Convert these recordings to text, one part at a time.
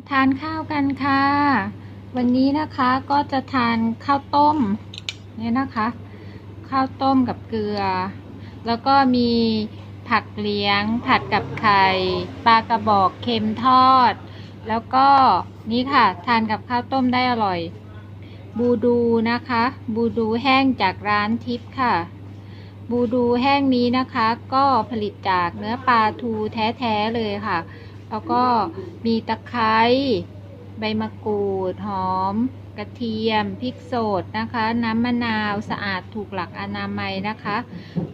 มาทานข้าวกันค่ะ วันนี้นะคะก็จะทานข้าวต้มเนี่ยนะคะ ข้าวต้มกับเกลือ แล้วก็มีผักเลี้ยง ผัดกับไข่ปลากระบอกเค็มทอด แล้วก็นี่ค่ะทานกับข้าวต้มได้อร่อย บูดูนะคะ บูดูแห้งจากร้านทิพย์ค่ะ บูดูแห้งนี้นะคะ ก็ผลิตจากเนื้อปลาทูแท้ๆเลยค่ะ แล้วก็มีตะไคร้ใบมะกรูด หอม กระเทียม พริกสดนะคะ น้ำมะนาวสะอาดถูกหลักอนามัยนะคะ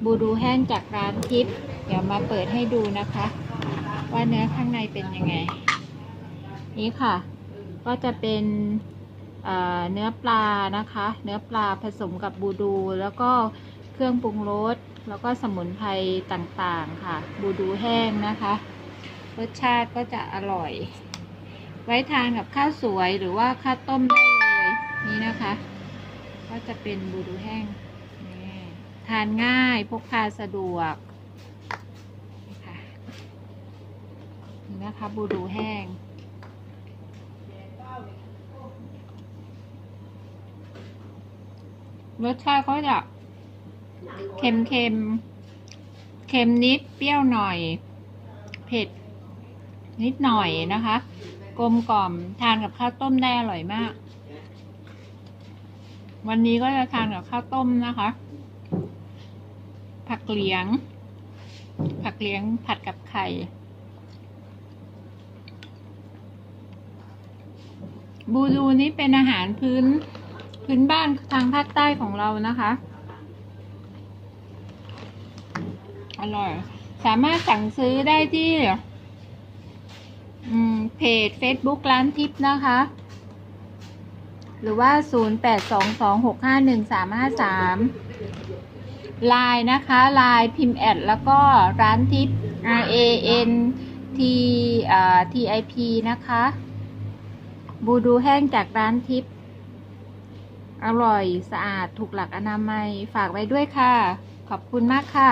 บูดูแห้งจากร้านทิพย์เดี๋ยวมาเปิดให้ดูนะคะ ว่าเนื้อข้างในเป็นยังไง นี่ค่ะ ก็จะเป็นเเนื้อปลานะคะ เนื้อปลาผสมกับบูดู แล้วก็เครื่องปรุงรสแล้วก็สมุนไพรต่างๆค่ะ บูดูแห้งนะคะ รสชาติก็จะอร่อย ไว้ทานกับข้าวสวยหรือว่าข้าวต้มได้เลยนี่นะคะ ก็จะเป็นบูดูแห้งทานง่ายพกพาสะดวกนี่ค่ะนี่นะคะบูดูแห้งรสชาติเขาจะเค็มเค็มๆเค็มนิด เปรี้ยวหน่อย เผ็ด นิดหน่อยนะคะ กลมกล่อมทานกับข้าวต้มได้อร่อยมาก วันนี้ก็จะทานกับข้าวต้มนะคะ ผักเหลียง ผักเหลียงผัดกับไข่ บูดูนี่เป็นอาหารพื้นพื้นบ้านทางภาคใต้ของเรานะคะ อร่อย สามารถสั่งซื้อได้ที่ เพจ Facebook ร้านทิพนะคะ หรือว่า 0822651353ไลน์นะคะไลน์พิมพ์แอด แล้วก็ร้านทิพ R A N T อ่า T I P นะคะบูดูแห้งจากร้านทิพอร่อยสะอาดถูกหลักอนามัยฝากไว้ด้วยค่ะ ขอบคุณมากค่ะ